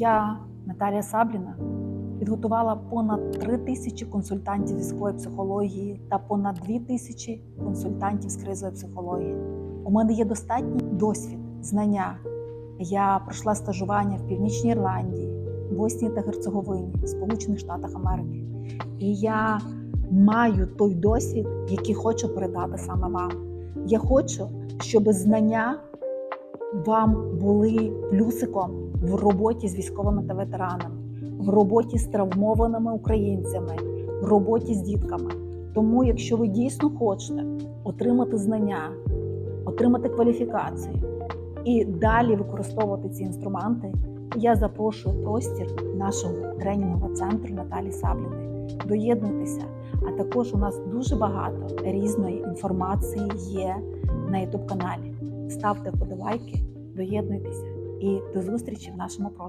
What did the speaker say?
Я, Наталія Сабліна, підготувала понад 3 тисячі консультантів військової психології та понад 2 тисячі консультантів з кризової психології. У мене є достатній досвід, знання. Я пройшла стажування в Північній Ірландії, Боснії та Герцеговині, Сполучених Штатах Америки. І я маю той досвід, який хочу передати саме вам. Я хочу, щоб знання вам були плюсиком в роботі з військовими та ветеранами, в роботі з травмованими українцями, в роботі з дітками. Тому, якщо ви дійсно хочете отримати знання, отримати кваліфікацію і далі використовувати ці інструменти, я запрошую простір нашого тренінгового центру Наталі Сабліної. Доєднуйтеся, а також у нас дуже багато різної інформації є на youtube каналі Ставте подобайки, доєднуйтеся і до зустрічі в нашому профілі.